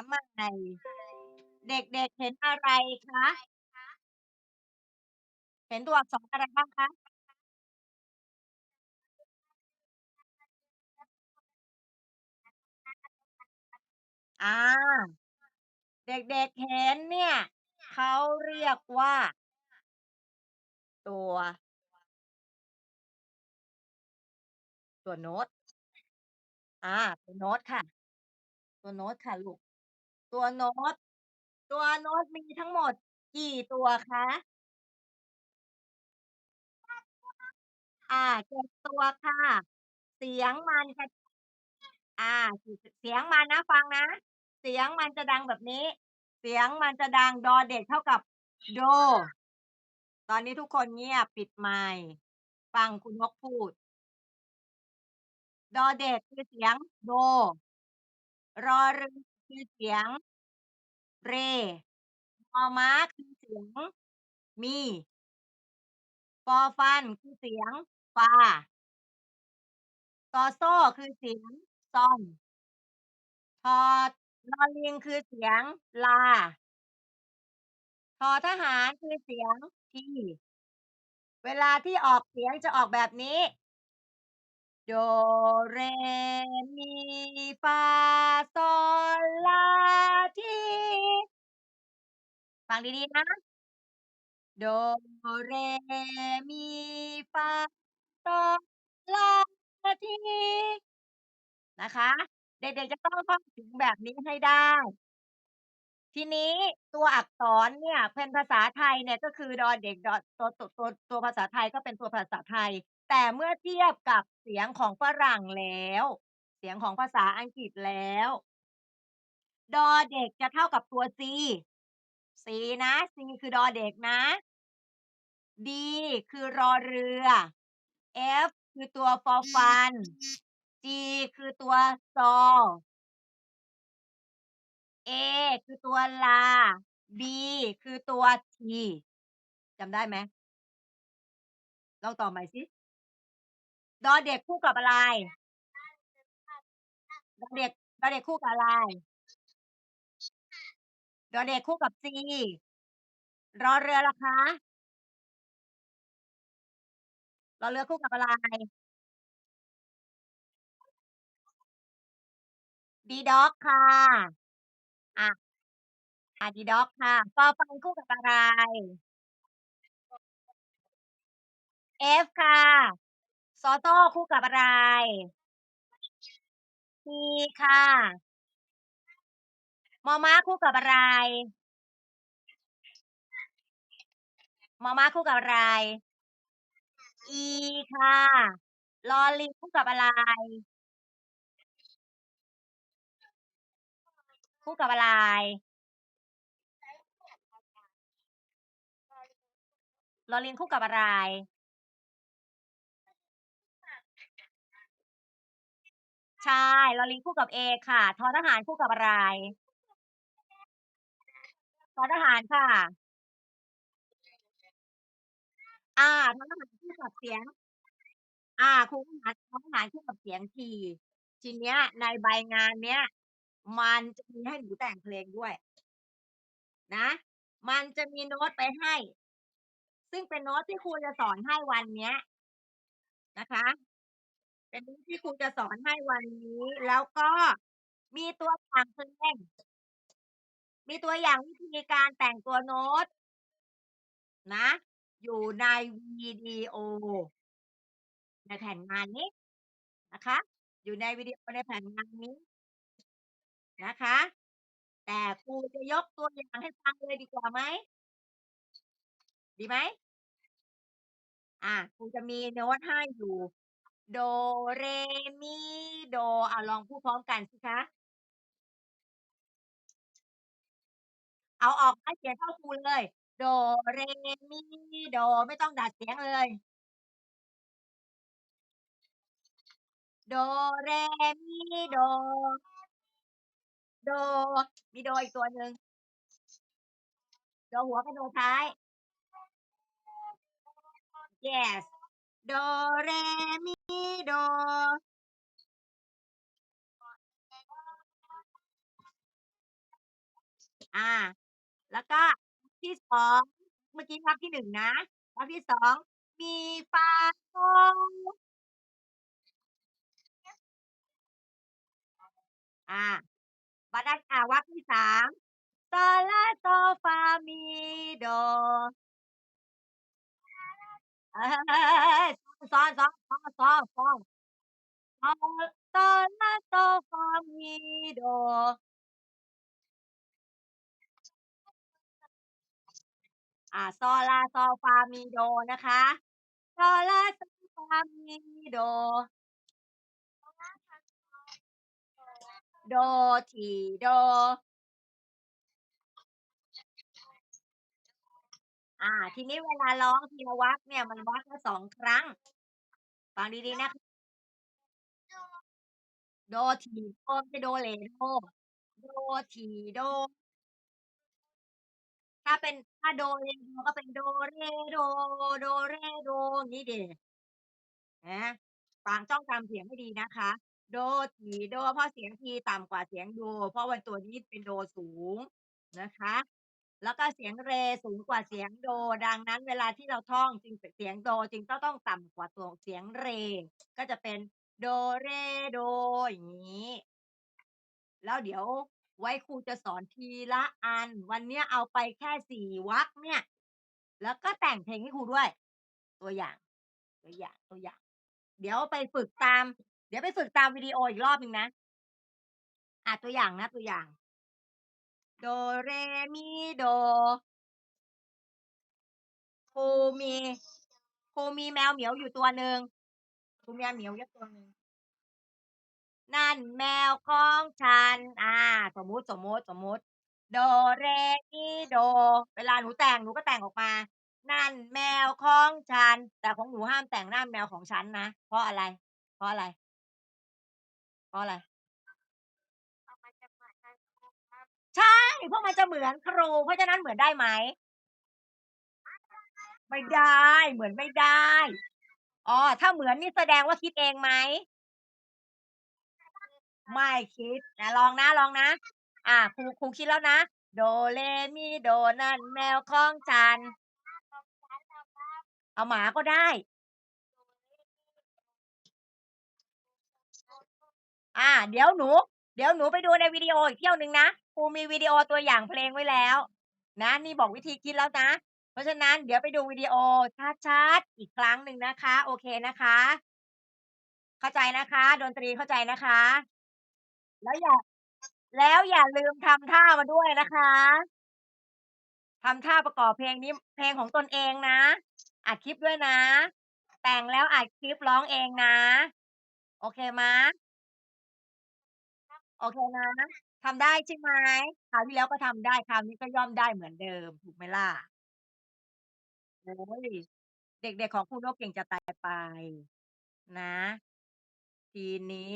ามใหม่ เด็กๆเห็นอะไรคะ เห็นตัวอักษรอะไรบ้างคะ?อ่า เด็กๆเห็นเนี่ย เขาเรียกว่า ตัว ตัวโน้ต อ่า ตัวโน้ตค่ะ ตัวโน้ตค่ะลูก ตัวโน้ต ตัวโน้ตมีทั้งหมดกี่ตัวคะ?อ่า7ตัวค่ะ เสียงมันจะอาเสียงมันนะฟังนะ เสียงมันจะดังแบบนี้ เสียงมันจะดังดอเด็กเท่ากับโด ตอนนี้ทุกคนเงียบปิดไมค์ฟังคุณนกพูด ดอเด็กคือเสียงโด รอเรือ คือเสียง เร มอม้าคือเสียง มี ฟอฟันคือเสียง ฟา ซอโซ่คือเสียง ซอน ทอลอลิงคือเสียง ลา ทอทหารคือเสียง ที เวลาที่ออกเสียงจะออกแบบนี้ โดเรมีฟาซอลลาทีฟังดีๆนะโดเรมีฟาซอลาทีนะคะ เด็กๆจะต้องท่องถึงแบบนี้ให้ได้ ทีนี้ตัวอักษรเนี่ยเป็นภาษาไทยเนี่ยก็คือดอเด็กดอตัวตัวตัวตัวภาษาไทยก็เป็นตัวภาษาไทย แต่เมื่อเทียบกับเสียงของฝรั่งแล้ว เสียงของภาษาอังกฤษแล้ว ดอเด็กจะเท่ากับตัว C C นะ C คือดอเด็กนะ D คือรอเรือ F คือตัวฟอฟัน G คือตัวซอ A คือตัวลา B คือตัวทีจำได้ไหม?ลองต่อใหม่สิ ดอเด็กคู่กับอะไร?ดอเด็กดอเด็กคู่กับอะไร?ดอเด็กคู่กับ C รอเรือล่ะคะ?รอเรือคู่กับอะไร? D Dog ค่ะอาอา D Dog ค่ะฟอฟันคู่กับอะไร? F ค่ะ ซอโซ่คู่กับอะไร? T ค่ะมอม้าคู่กับอะไร?มอม้าคู่กับอะไร? E ค่ะลอลิงคู่กับอะไร?คู่กับอะไร?ลอลิงคู่กับอะไร? ใช่ ลอลิงคู่กับ A ค่ะ ทอทหารคู่กับอะไร?ทอทหารค่ะ อ่า ทอทหารคู่กับเสียง อ่าครูทหารทอทหารคู่กับเสียง T ทีเนี้ย ในใบงานเนี้ย มันจะมีให้หนูแต่งเพลงด้วย นะ มันจะมีโน้ตไปให้ ซึ่งเป็นโน้ตที่ครูจะสอนให้วันเนี้ยนะคะ เป็นโน้ตที่ครูจะสอนให้วันนี้ แล้วก็มีตัวอย่างเพลงมีตัวอย่างวิธีการแต่งตัวโน้ต นะ อยู่ในวิดีโอในแผ่นงานนี้นะคะ อยู่ในวิดีโอในแผ่นงานนี้นะคะ แต่ครูจะยกตัวอย่างให้ฟังเลยดีกว่าไหม?ดีไหม?อาครูจะมีโน้ตให้อยู่ โด เรมีโด อ่าลองพูดพร้อมกันสิคะ เอาออกไหมเสียงเท่าครูเลย โด เรมีโด ไม่ต้องดัดเสียงเลย โด เรมีโด โด มีโดอีกตัวหนึ่งโดหัวกับโดท้าย Yes โด เรมี โด อ่า แล้วก็ที่สอง เมื่อกี้ทับที่หนึ่งนะทับที่สอง มีปลาโตอ่าบรรทัดอ่าวักที่สามตอละตอฟา เฮ้ยๆๆ ซ้อนๆซ้อซอซอซอซลา โซ ฟา มี โดอ่าซอ ลา ซอ ฟา มี โด นะคะ ซอ ลาโซฟา มี โด โด ถี่ โด อา ทีนี้เวลาร้องทีละวรรคเนี่ย มันวรรคละ 2 ครั้ง ฟังดี ๆนะโด ถี่ โด ไม่ใช่โด เหล โด โด ถี่ โด ถ้าเป็น ถ้าโด เร โด ก็เป็น โด เร โด โด เร โดงี้สิอาฟัง ต้องจำเสียงให้ดีนะคะ โด ถี่ โด เพราะเสียงทีต่ำกว่าเสียงโด เพราะว่าตัวนี้เป็นโดสูงนะคะ แล้วก็เสียงเรสูงกว่าเสียงโด ดังนั้นเวลาที่เราท่องจึงเสียงโดจึงต้องต้องต่ำกว่าตัวเสียงเร ก็จะเป็นโดเรโดอย่างงี้ แล้วเดี๋ยวไว้ครูจะสอนทีละอัน วันนี้เอาไปแค่4วรรคเนี่ย แล้วก็แต่งเพลงให้ครูด้วย ตัวอย่าง ตัวอย่างตัวอย่าง เดี๋ยวไปฝึกตาม เดี๋ยวไปฝึกตามวิดีโออีกรอบหนึ่งนะอาตัวอย่างนะตัวอย่าง โดเรมีโดครูมีครูมีแมวเหมียวอยู่ตัวหนึ่งครูมีแมวเหมียวเยอะตัวหนึ่งนั่นแมวของฉัน อ่า สมมุติสมมุติสมมุติ โดเรมีโด เวลาหนูแต่งหนูก็แต่งออกมา นั่นแมวของฉัน แต่ของหนูห้ามแต่งหนั่นแมวของฉันนะ เพราะอะไร เพราะอะไร?เพราะอะไร? ใช่ เพราะมันจะเหมือนครู เพราะฉะนั้นเหมือนได้ไหม?ไม่ได้ เหมือนไม่ได้ อ๋อ ถ้าเหมือนนี่แสดงว่าคิดเองไหม?ไม่คิดอะลองนะ ลองนะอาครูครูคิดแล้วนะ โดเรมีโดนั่นแมวของฉัน เอาหมาก็ได้ อ่า เดี๋ยวหนู ดี๋ยวหนูไปดูในวิดีโออีกเที่ยวหนึ่งนะครูมีวิดีโอตัวอย่างเพลงไว้แล้ว นะนี่บอกวิธีคิดแล้วนะ เพราะฉะนั้นเดี๋ยวไปดูวิดีโอชัดๆอีกครั้งหนึ่งนะคะ โอเคนะคะ เข้าใจนะคะ ดนตรีเข้าใจนะคะ แล้วอย่า แล้วอย่าลืมทำท่ามาด้วยนะคะทำท่าประกอบเพลงนี้เพลงของตนเองนะอัดคลิปด้วยนะ แต่งแล้วอัดคลิปร้องเองนะ โอเคไหม? โอเคนะ ทำได้ใช่ไหม?คราวที่แล้วก็ทำได้ คราวนี้ก็ย่อมได้เหมือนเดิม ถูกไหมล่ะ?โอ๊ย เด็ก ๆ ของคุณนกเก่งจะตายไป นะ ทีนี้